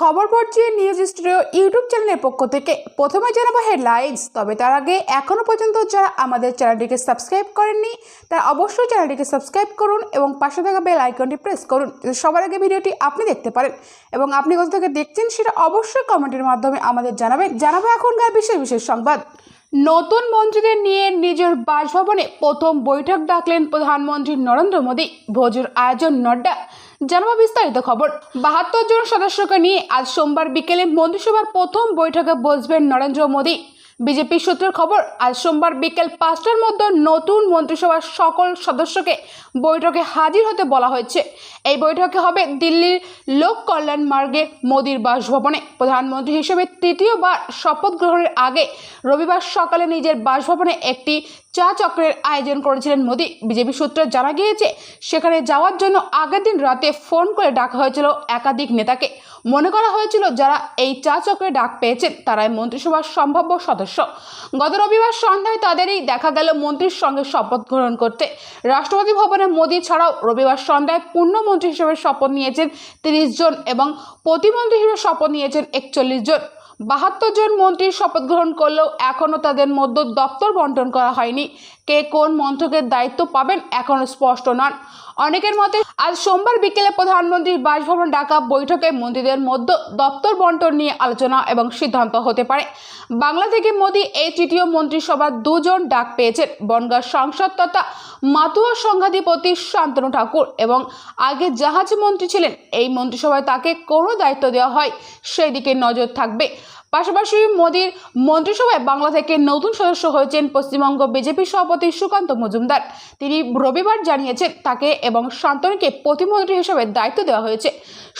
খবর পড়ছি news studio YouTube চ্যানেলের পক্ষ থেকে। প্রথমে জানাব হেডলাইন্স, তবে তার আগে এখনও পর্যন্ত যারা আমাদের চ্যানেলটিকে সাবস্ক্রাইব করেননি, তারা অবশ্যই চ্যানেলটিকে সাবস্ক্রাইব করুন এবং পাশে থাকা বেল আইকনটি প্রেস করুন সবার আগে ভিডিওটি আপনি দেখতে পারেন। এবং আপনি কোথা থেকে দেখছেন সেটা অবশ্যই কমেন্টের মাধ্যমে আমাদের জানাবেন। জানাব এখনকার বিশেষ বিশেষ সংবাদ। নতুন মন্ত্রীদের নিয়ে নিজের বাসভবনে প্রথম বৈঠক ডাকলেন প্রধানমন্ত্রী নরেন্দ্র মোদী। ভোজের আয়োজন নড্ডা। জানাব বিস্তারিত খবর। বাহাত্তর জন সদস্যকে নিয়ে আজ সোমবার বিকেলে মন্ত্রিসভার প্রথম বৈঠকে বসবেন নরেন্দ্র মোদী। বিজেপি সূত্রের খবর, আজ সোমবার বিকেল পাঁচটার মধ্যে নতুন মন্ত্রিসভার সকল সদস্যকে বৈঠকে হাজির হতে বলা হয়েছে। এই বৈঠকে হবে দিল্লির লোক কল্যাণ মার্গে মোদির বাসভবনে। প্রধানমন্ত্রী হিসেবে তৃতীয়বার শপথ গ্রহণের আগে রবিবার সকালে নিজের বাসভবনে একটি চা চক্রের আয়োজন করেছিলেন মোদী। বিজেপি সূত্রে জানা গিয়েছে, সেখানে যাওয়ার জন্য আগের দিন রাতে ফোন করে ডাকা হয়েছিল একাধিক নেতাকে। মনে করা হয়েছিল যারা এই চা চক্রে ডাক পেয়েছেন, তারাই মন্ত্রিসভার সম্ভাব্য সদস্য। গত রবিবার সন্ধ্যায় তাদেরই দেখা গেল মন্ত্রীর সঙ্গে শপথ গ্রহণ করতে। রাষ্ট্রপতি ভবনে মোদী ছাড়াও রবিবার সন্ধ্যায় পূর্ণমন্ত্রী হিসেবে শপথ নিয়েছেন তিরিশ জন এবং প্রতিমন্ত্রী হিসেবে শপথ নিয়েছেন একচল্লিশ জন। বাহাত্তর জন মন্ত্রীর শপথ গ্রহণ করলেও এখনও তাদের মধ্যে দপ্তর বন্টন করা হয়নি। কে কোন মন্ত্রকের দায়িত্ব পাবেন এখনও স্পষ্ট নন। অনেকের মতে আজ সোমবার বিকেলে প্রধানমন্ত্রীর বাসভবন ডাকা বৈঠকে মন্ত্রীদের মধ্য দপ্তর বন্টন নিয়ে আলোচনা এবং সিদ্ধান্ত হতে পারে। বাংলা থেকে মোদী এই তৃতীয় মন্ত্রিসভার দুজন ডাক পেয়েছেন। বনগাঁ সাংসদ তথা মাতুয়া সংঘাধিপতি শান্তনু ঠাকুর এবং আগে জাহাজ মন্ত্রী ছিলেন। এই মন্ত্রিসভায় তাকে কোনো দায়িত্ব দেওয়া হয় সেই দিকে নজর থাকবে। পাশাপাশি মোদীর মন্ত্রিসভায় বাংলা থেকে নতুন সদস্য হয়েছেন পশ্চিমবঙ্গ বিজেপি সভাপতি সুকান্ত মজুমদার। তিনি রবিবার জানিয়েছেন, তাকে এবং শান্তনুকে প্রতিমন্ত্রী হিসেবে দায়িত্ব দেওয়া হয়েছে।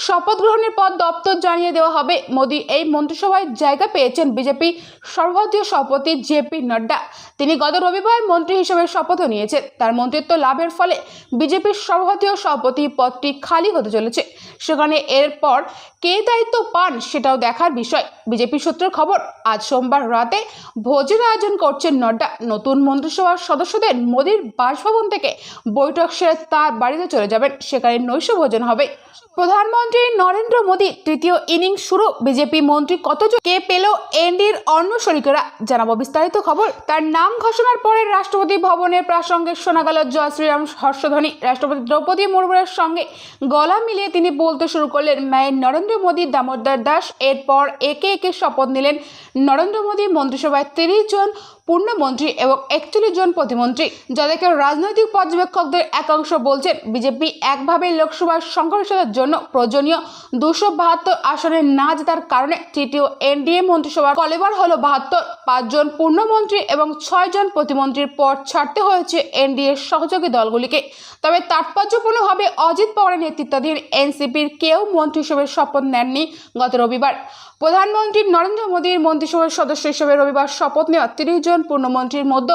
শপথ গ্রহণের পর দপ্তর জানিয়ে দেওয়া হবে, মোদী এই মন্ত্রিসভায় জায়গা পেয়েছেন বিজেপি সর্বভারতীয় সভাপতি জেপি নাড্ডা। তিনি গত রবিবার মন্ত্রী হিসেবে শপথও নিয়েছেন। তার মন্ত্রিত্ব লাভের ফলে বিজেপির সর্বভারতীয় সভাপতি পদটি খালি হতে চলেছে। সেখানে এরপর কে দায়িত্ব পান সেটাও দেখার বিষয়। বিজেপি সূত্রের খবর, আজ সোমবার রাতে ভোজের আয়োজন করছেন নড্ডা। নতুন মন্ত্রিসভার সদস্যদের মোদীর বাসভবন থেকে বৈঠক সেরে তার বাড়িতে চলে যাবেন। সেখানে নৈশ ভোজন হবে। প্রধানমন্ত্রী নরেন্দ্র মোদী তৃতীয় ইনিংস শুরু। বিজেপি মন্ত্রী কতজন? কে পেল এনডির অন্য শরিকেরা জানাব বিস্তারিত খবর। তার নাম ঘোষণার পরে রাষ্ট্রপতি ভবনের প্রাসঙ্গে শোনা গেল জয় শ্রীরাম হর্ষধ্বনি। রাষ্ট্রপতি দ্রৌপদী মুর্মুর সঙ্গে গলা মিলিয়ে তিনি বলতে শুরু করলেন মায়ের নরেন্দ্র মোদী দামোদর দাস। এরপর একে একে শপথ নিলেন নরেন্দ্র মোদী মন্ত্রিসভায় তিরিশ জন পূর্ণমন্ত্রী এবং একচল্লিশ জন প্রতিমন্ত্রী, যাদেরকে রাজনৈতিক পর্যবেক্ষকদের একাংশ বলছেন বিজেপি একভাবে লোকসভার সংখ্যাগরিষ্ঠতার জন্য প্রয়োজনীয় দুশো বাহাত্তর আসনে না জেতার কারণে তৃতীয় এনডিএ মন্ত্রিসভার কলেবার হলো বাহাত্তর। পাঁচজন পূর্ণমন্ত্রী এবং ছয়জন প্রতিমন্ত্রীর পদ ছাড়তে হয়েছে এনডিএ সহযোগী দলগুলিকে। তবে তাৎপর্যপূর্ণভাবে অজিত পাওয়ারের নেতৃত্বাধীন এনসিপির কেউ মন্ত্রী হিসেবে শপথ নেননি গত রবিবার। প্রধানমন্ত্রী নরেন্দ্র মোদীর মন্ত্রিসভার সদস্য হিসেবে রবিবার শপথ নেওয়া তিরিশ জন পূর্ণমন্ত্রীর মধ্যে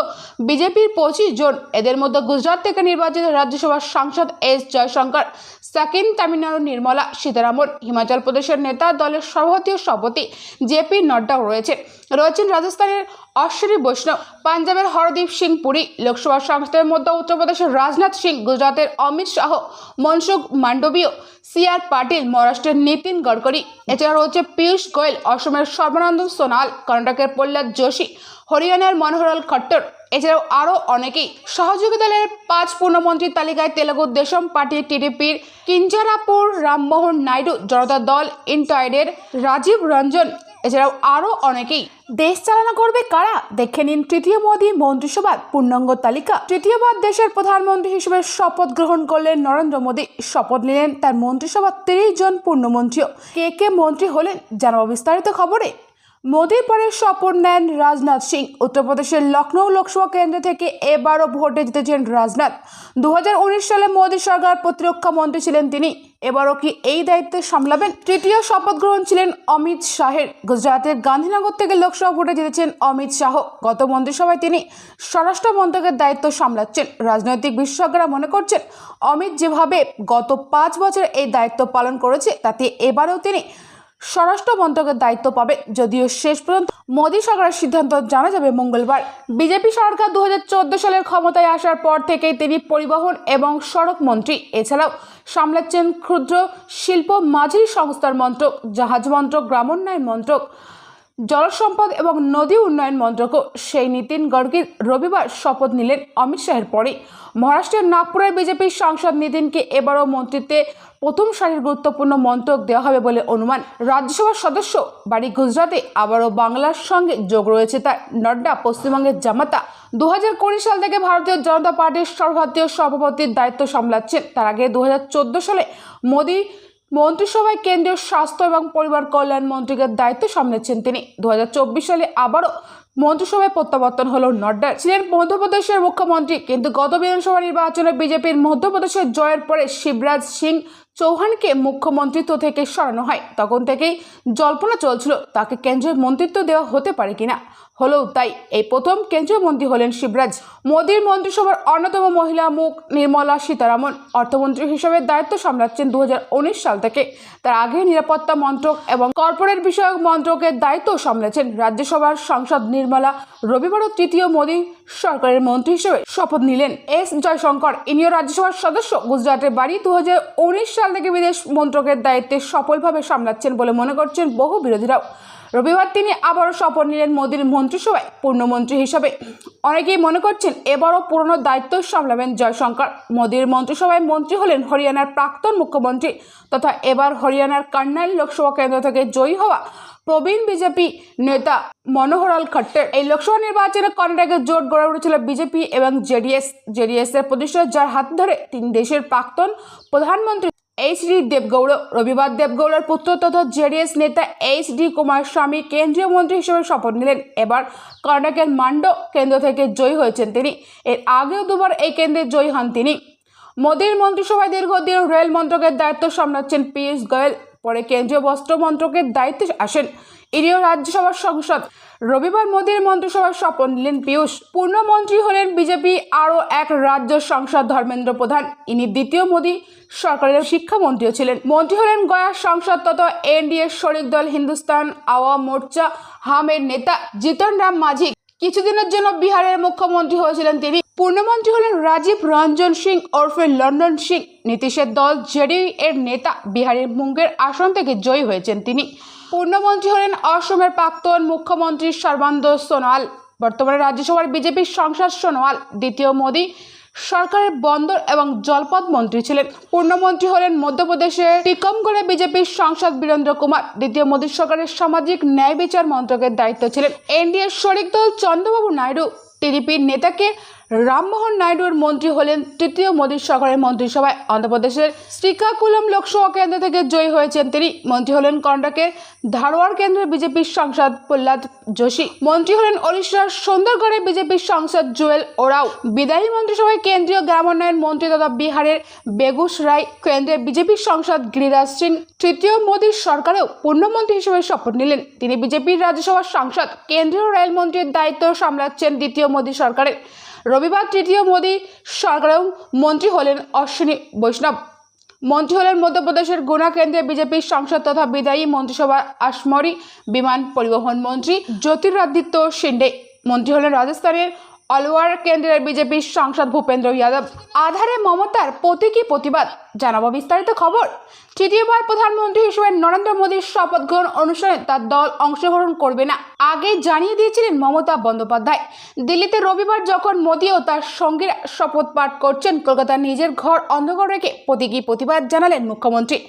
বিজেপির পঁচিশ জন। এদের মধ্যে গুজরাট থেকে নির্বাচিত রাজ্যসভার সাংসদ এস জয়শঙ্কর সাকিন তামিলনাড়ু নির্মলা সীতারামন, হিমাচল প্রদেশের নেতা দলের সভাপতি ও সভাপতি জেপি নড্ডাও রয়েছেন। রয়েছেন রাজস্থানের অশ্বরী বৈষ্ণব, পাঞ্জাবের হরদীপ সিং, পুরী লোকসভা সাংসদের মধ্যে উত্তরপ্রদেশের রাজনাথ সিং গুজরাতের অমিত শাহ, মনসুখ মান্ডবীয় সি আর পাটিল, মহারাষ্ট্রের নীতিন গডকরি এছাড়া রয়েছে পীয়ূষ গোয়েল, অসমের সর্বানন্দ সোনাল, কর্ণাটকের প্রহ্লাদ যোশী, হরিয়ানার মনোহরলাল খট্টর। এছাড়াও আরও অনেকেই। সহযোগী দলের পাঁচ পূর্ণমন্ত্রীর তালিকায় তেলেগু দেশম পার্টি টিডিপির কিঞ্জারাপুর, রামমোহন নাইডু, জনতা দল ইন্টয়েডের রাজীব রঞ্জন এছাড়াও আরও অনেকেই দেশ চালনা করবে কারা? দেখে নিন তৃতীয় মোদী মন্ত্রিসভার পূর্ণাঙ্গ তালিকা। তৃতীয়বার দেশের প্রধানমন্ত্রী হিসেবে শপথ গ্রহণ করলেন নরেন্দ্র মোদী। শপথ নিলেন তার মন্ত্রিসভার তিরিশ জন পূর্ণমন্ত্রীও। কে কে মন্ত্রী হলেন জানাব বিস্তারিত খবরে। মোদীর পরে শপথ নেন রাজনাথ সিং। উত্তরপ্রদেশের লখনৌ লোকসভা কেন্দ্র থেকে এবারও ভোটে জিতেছেন রাজনাথ। দু হাজার উনিশ সালে মোদী সরকার প্রতিরক্ষা মন্ত্রী ছিলেন তিনি। এবারও কি এই দায়িত্ব সামলাবেন? তৃতীয় শপথ গ্রহণ ছিলেন অমিত শাহের। গুজরাতের গান্ধীনগর থেকে লোকসভা ভোটে জিতেছেন অমিত শাহ। গত মন্ত্রিসভায় তিনি স্বরাষ্ট্র মন্ত্রকের দায়িত্ব সামলাচ্ছেন। রাজনৈতিক বিশেষজ্ঞরা মনে করছেন, অমিত যেভাবে গত পাঁচ বছর এই দায়িত্ব পালন করেছে, তাতে এবারেও তিনি স্বরাষ্ট্র মন্ত্রকের দায়িত্ব পাবে। যদিও শেষ পর্যন্ত মোদী সরকারের সিদ্ধান্ত জানা যাবে মঙ্গলবার। বিজেপি সরকার দু হাজার চোদ্দ সালের ক্ষমতায় আসার পর থেকেই তিনি পরিবহন এবং সড়ক মন্ত্রী। এছাড়াও সামলাচ্ছেন ক্ষুদ্র শিল্প মাঝারি সংস্থার মন্ত্রক, জাহাজ মন্ত্রক, গ্রামোন্নয়ন মন্ত্রক। জলসম্পদ এবং নদী উন্নয়ন মন্ত্রকও সেই নীতিন গডকরি রবিবার শপথ নিলেন অমিত শাহের পরে মহারাষ্ট্রের নাগপুরের বিজেপির সাংসদ নীতিনকে এবারও মন্ত্রিত্বে প্রথম সারির গুরুত্বপূর্ণ মন্ত্রক দেওয়া হবে বলে অনুমান। রাজ্যসভার সদস্য বাড়ি গুজরাটে আবারও বাংলার সঙ্গে যোগ রয়েছে তার। নড্ডা, পশ্চিমবঙ্গের জামাতা। দু হাজার কুড়ি সাল থেকে ভারতীয় জনতা পার্টির সর্বভারতীয় সভাপতির দায়িত্ব সামলাচ্ছেন। তার আগে দু হাজার চোদ্দ সালে মোদী মন্ত্রিসভায় কেন্দ্রীয় স্বাস্থ্য এবং পরিবার কল্যাণ মন্ত্রীকে দায়িত্ব সামলেছেন তিনি। দু হাজার চব্বিশ সালে আবারও মন্ত্রিসভায় প্রত্যাবর্তন হল নড্ডার ছিলেন মধ্যপ্রদেশের মুখ্যমন্ত্রী, কিন্তু গত বিধানসভা নির্বাচনে বিজেপির মধ্যপ্রদেশের জয়ের পরে শিবরাজ সিং চৌহানকে মুখ্যমন্ত্রিত্ব থেকে সরানো হয়। তখন থেকেই জল্পনা চলছিল, তাকে কেন্দ্রীয় মন্ত্রিত্ব দেওয়া হতে পারে কিনা। হলেও তাই, এই প্রথম কেন্দ্রীয় মন্ত্রী হলেন শিবরাজ। মোদীর মন্ত্রিসভার অন্যতম মহিলা মুখ নির্মলা সীতারামন অর্থমন্ত্রী হিসেবে দায়িত্ব সামলাচ্ছেন দু হাজার উনিশ সাল থেকে। তার আগে নিরাপত্তা মন্ত্রক এবং কর্পোরেট বিষয়ক মন্ত্রকের দায়িত্ব সামলেছেন রাজ্যসভার সাংসদ নির্মলা রবিবারও তৃতীয় মোদী সরকারের মন্ত্রী হিসেবে শপথ নিলেন। এস জয়শঙ্কর, ইনিও রাজ্যসভার সদস্য। গুজরাটের বাড়ি দু হাজার উনিশ সাল থেকে বিদেশ মন্ত্রকের দায়িত্বে সফলভাবে সামলাচ্ছেন বলে মনে করছেন বহু বিরোধীরাও। রবিবার তিনি আবারও শপথ নিলেন মোদীর মন্ত্রিসভায় পূর্ণমন্ত্রী হিসাবে। অনেকেই মনে করছেন এবারও পুরনো দায়িত্ব সামলাবেন জয়শঙ্কর। মোদীর মন্ত্রিসভায় মন্ত্রী হলেন হরিয়ানার প্রাক্তন মুখ্যমন্ত্রী তথা এবার হরিয়ানার কান্নাইল লোকসভা কেন্দ্র থেকে জয়ী হওয়া প্রবীণ বিজেপি নেতা মনোহরলাল খট্টর এই লোকসভা নির্বাচনে কর্ণাটকে জোট গড়ে উঠেছিল বিজেপি এবং জেডিএস। জেডিএস এর প্রতিষ্ঠা যার হাত ধরে তিন দেশের প্রাক্তন প্রধানমন্ত্রী এইচ ডি দেবগৌড় রবিবার দেবগৌড়ার পুত্র তথা জেডিএস নেতা এইচ ডি কুমারস্বামী কেন্দ্রীয় মন্ত্রী হিসেবে শপথ নিলেন। এবার কর্ণাটকের মান্ড কেন্দ্র থেকে জয়ী হয়েছেন তিনি। এর আগেও দুবার এই কেন্দ্রে জয়ী হন তিনি। মোদীর মন্ত্রিসভায় দীর্ঘদিন রেল মন্ত্রকের দায়িত্ব সামলাচ্ছেন পীয়ূষ গোয়েল। পরে কেন্দ্রীয় বস্ত্র মন্ত্রকের দায়িত্বে আসেন ইনিও রাজ্যসভার সংসদ। রবিবার মোদীর মন্ত্রিসভায় শপথ নিলেন পীয়ূষ। পূর্ণমন্ত্রী হলেন বিজেপি আরও এক রাজ্য সংসদ ধর্মেন্দ্র প্রধান। ইনি দ্বিতীয় মোদী সরকারের শিক্ষামন্ত্রীও ছিলেন। মন্ত্রী হলেন গয়ার সংসদ তথা এনডিএ শরিক দল, হিন্দুস্তান আওয়াম মোর্চা, হামের নেতা জিতন রাম মাঝি। কিছুদিনের জন্য বিহারের মুখ্যমন্ত্রী হয়েছিলেন তিনি। পূর্ণমন্ত্রী হলেন রাজীব রঞ্জন সিং ওরফে লন্ডন সিং। নীতিশের দল জেডিইউ এর নেতা বিহারের মুঙ্গের আসন থেকে জয়ী হয়েছেন তিনি। পূর্ণমন্ত্রী হলেন অসমের প্রাক্তন মুখ্যমন্ত্রী সর্বানন্দ সোনোয়াল। বর্তমানে রাজ্যসভার বিজেপির সংসদ সোনোয়াল, দ্বিতীয় মোদী সরকারের বন্দর এবং জলপথ মন্ত্রী ছিলেন। পূর্ণমন্ত্রী হলেন মধ্যপ্রদেশের টিকমগড়ে বিজেপির সাংসদ বীরেন্দ্র কুমার। দ্বিতীয় মোদী সরকারের সামাজিক ন্যায় বিচার মন্ত্রকের দায়িত্ব ছিলেন। এনডিএর শরিক দল চন্দ্রবাবু নাইডু। টিডিপির নেতাকে রামমোহন নাইডুর মন্ত্রী হলেন তৃতীয় মোদী সরকারের মন্ত্রিসভায় অন্ধ্রপ্রদেশের শ্রীকাকুলাম লোকসভা কেন্দ্র থেকে জয়ী হয়েছেন তিনি। মন্ত্রী হলেন কর্ণাটকের ধারওয়াড় কেন্দ্রের বিজেপির সাংসদ প্রহ্লাদ যোশী। মন্ত্রী হলেন ওড়িশার সুন্দরগড়ে বিজেপির সাংসদ জুয়েল ওরাও। বিদায়ী মন্ত্রিসভায় কেন্দ্রীয় গ্রামোন্নয়ন মন্ত্রী তথা বিহারের বেগুসরাই কেন্দ্রের বিজেপির সাংসদ গিরিরাজ সিং তৃতীয় মোদীর সরকারেও পূর্ণমন্ত্রী হিসেবে শপথ নিলেন। তিনি বিজেপির রাজ্যসভার সাংসদ। কেন্দ্রীয় রেলমন্ত্রীর দায়িত্ব সামলাচ্ছেন দ্বিতীয় মোদী সরকারের। রবিবার তৃতীয় মোদী সরকারেও মন্ত্রী হলেন অশ্বিনী বৈষ্ণব। মন্ত্রী হলেন মধ্যপ্রদেশের গুনা কেন্দ্রে বিজেপির সংসদ তথা বিদায়ী মন্ত্রিসভার আসমরি বিমান পরিবহন মন্ত্রী জ্যোতিরাদিত্য শিন্ডে। মন্ত্রী হলেন রাজস্থানের অলওয়ার কেন্দ্রের বিজেপির সাংসদ ভূপেন্দ্র যাদব আধারে মমতার প্রতীকী প্রতিবাদ। জানাব বিস্তারিত খবর। তৃতীয়বার প্রধানমন্ত্রী হিসেবে নরেন্দ্র মোদীর শপথ গ্রহণ অনুষ্ঠানে তার দল অংশগ্রহণ করবে না। আগে জানিয়ে দিয়েছিলেন মমতা বন্দ্যোপাধ্যায়। দিল্লিতে রবিবার যখন মোদী ও তার সঙ্গীরা শপথ পাঠ করছেন, কলকাতার নিজের ঘর অন্ধকার রেখে প্রতীকী প্রতিবাদ জানালেন মুখ্যমন্ত্রী।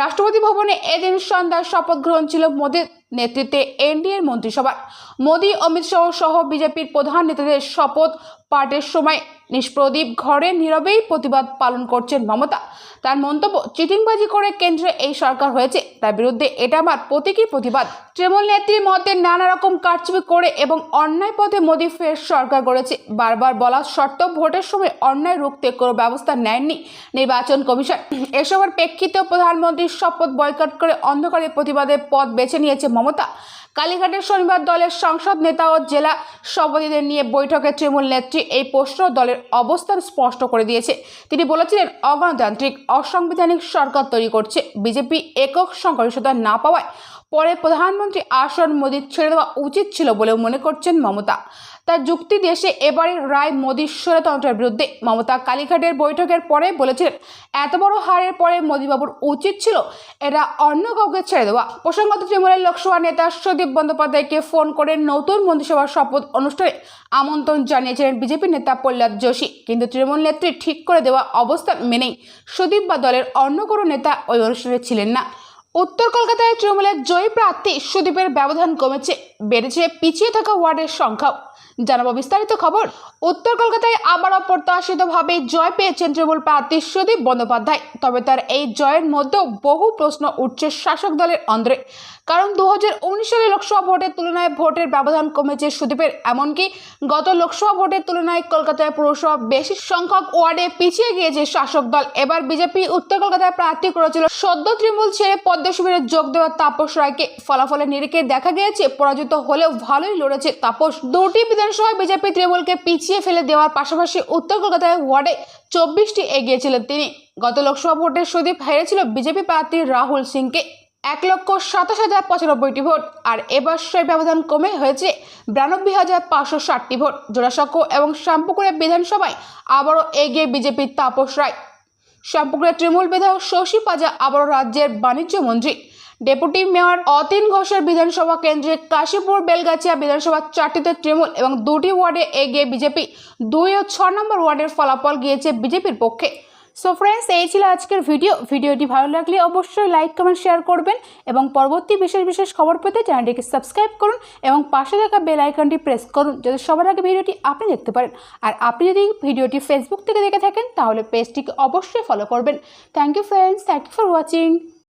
রাষ্ট্রপতি ভবনে এদিন সন্ধ্যায় শপথ গ্রহণ ছিল মোদীর। নেতৃত্বে এনডিএর মন্ত্রিসভার মোদী অমিত শাহ সহ বিজেপির প্রধান নেতাদের শপথ পাঠের সময় নিষ্প্রদীপ ঘরে নীরবেই প্রতিবাদ পালন করছেন মমতা। তার মন্তব্য, চিটিংবাজি করে কেন্দ্রে এই সরকার হয়েছে। তার বিরুদ্ধে এটা আমার প্রতীকী প্রতিবাদ। তৃণমূল নেত্রীর মতে নানা রকম কারচুপি করে এবং অন্যায় পথে মোদী ফের সরকার গড়েছে। বারবার বলা সত্ত্বেও ভোটের সময় অন্যায় রুখতে কোনো ব্যবস্থা নেননি নির্বাচন কমিশন। এসবের প্রেক্ষিতে প্রধানমন্ত্রীর শপথ বয়কট করে অন্ধকারে প্রতিবাদের পথ বেছে নিয়েছে মমতা। কালীঘাটের শনিবার দলের সংসদ নেতা ও জেলা সভাপতিদের নিয়ে বৈঠকে তৃণমূল নেত্রী এই প্রশ্ন দলের অবস্থান স্পষ্ট করে দিয়েছে। তিনি বলেছিলেন, অগণতান্ত্রিক, অসাংবিধানিক সরকার তৈরি করছে। বিজেপি একক সংখ্যাগরিষ্ঠতা না পাওয়ায় পরে প্রধানমন্ত্রী আসন মোদী ছেড়ে দেওয়া উচিত ছিল বলেও মনে করছেন মমতা। তার যুক্তি দেশে এবারের রায় মোদীর স্বৈরতন্ত্রের বিরুদ্ধে। মমতা কালীঘাটের বৈঠকের পরে বলেছিলেন এত বড় হারের পরে মোদীবাবুর উচিত ছিল এটা অন্য কাউকে ছেড়ে দেওয়া। প্রসঙ্গত তৃণমূলের লোকসভা নেতা সুদীপ বন্দ্যোপাধ্যায়কে ফোন করে নতুন মন্ত্রিসভার শপথ অনুষ্ঠানে আমন্ত্রণ জানিয়েছিলেন বিজেপি নেতা প্রহ্লাদ যোশী। কিন্তু তৃণমূল নেত্রী ঠিক করে দেওয়া অবস্থান মেনেই সুদীপ বা দলের অন্য কোনো নেতা ওই অনুষ্ঠানে ছিলেন না। উত্তর কলকাতায় তৃণমূলের জয়ী প্রার্থী সুদীপের ব্যবধান কমেছে বেড়েছে পিছিয়ে থাকা ওয়ার্ডের সংখ্যাও। জানাব বিস্তারিত খবর। উত্তর কলকাতায় আবারও প্রত্যাশিতভাবে জয় পেয়েছেন তৃণমূল প্রার্থী সুদীপ বন্দ্যোপাধ্যায়। তবে তার এই জয়ের মধ্যেও বহু প্রশ্ন উঠছে শাসক দলের অন্দরে। কারণ দু সালে লোকসভা ভোটের তুলনায় ভোটের ব্যবধান কমেছে সুদীপের। এমনকি গত লোকসভা ভোটের তুলনায় কলকাতায় পুরসভা বেশি সংখ্যক ওয়ার্ডে পিছিয়ে গিয়েছে শাসক দল। এবার বিজেপি উত্তর কলকাতায় প্রার্থী করেছিল সদ্য তৃণমূল ছেড়ে পদ্ম শিবিরে যোগ দেওয়া তাপস রায়কে। ফলাফলের নিরিখে দেখা গিয়েছে, পরাজিত হলেও ভালোই লড়েছে তাপস। দুটি বিধানসভায় বিজেপি তৃণমূলকে পিছিয়ে ফেলে দেওয়ার পাশাপাশি উত্তর কলকাতায় ওয়ার্ডে চব্বিশটি এগিয়েছিলেন তিনি। গত লোকসভা ভোটে সুদীপ হেরেছিল বিজেপি প্রার্থী রাহুল সিংকে। এক লক্ষ সাতাশ হাজার পঁচানব্বইটি ভোট। আর এবার সেই ব্যবধান কমে হয়েছে বিরানব্বই হাজার পাঁচশো ষাটটি ভোট। জোড়াসাঁকো এবং শ্যামপুকুরে বিধানসভায় আবারও এগিয়ে বিজেপির তাপস রায়। শ্যামপুকুরের তৃণমূল বিধায়ক শশী পাজা আবারও রাজ্যের বাণিজ্য মন্ত্রী। ডেপুটি মেয়র অতীন ঘোষের বিধানসভা কেন্দ্রে কাশীপুর বেলগাছিয়া বিধানসভা চারটিতে তৃণমূল এবং দুটি ওয়ার্ডে এগিয়ে বিজেপি দুই ও ছ নম্বর ওয়ার্ডের ফলাফল গিয়েছে বিজেপির পক্ষে। সো ফ্রেন্ডস এই ছিল আজকের ভিডিও ভিডিওটি ভালো লাগলে অবশ্যই লাইক কমেন্ট শেয়ার করবেন এবং পরবর্তী বিশেষ বিশেষ খবর পেতে চ্যানেলটিকে সাবস্ক্রাইব করুন এবং পাশে থাকা বেল আইকনটি প্রেস করুন যাতে সবার আগে ভিডিওটি আপনি দেখতে পারেন। আর আপনি যদি ভিডিওটি ফেসবুক থেকে দেখে থাকেন, তাহলে পেজটিকে অবশ্যই ফলো করবেন। Thank you friends thank you for watching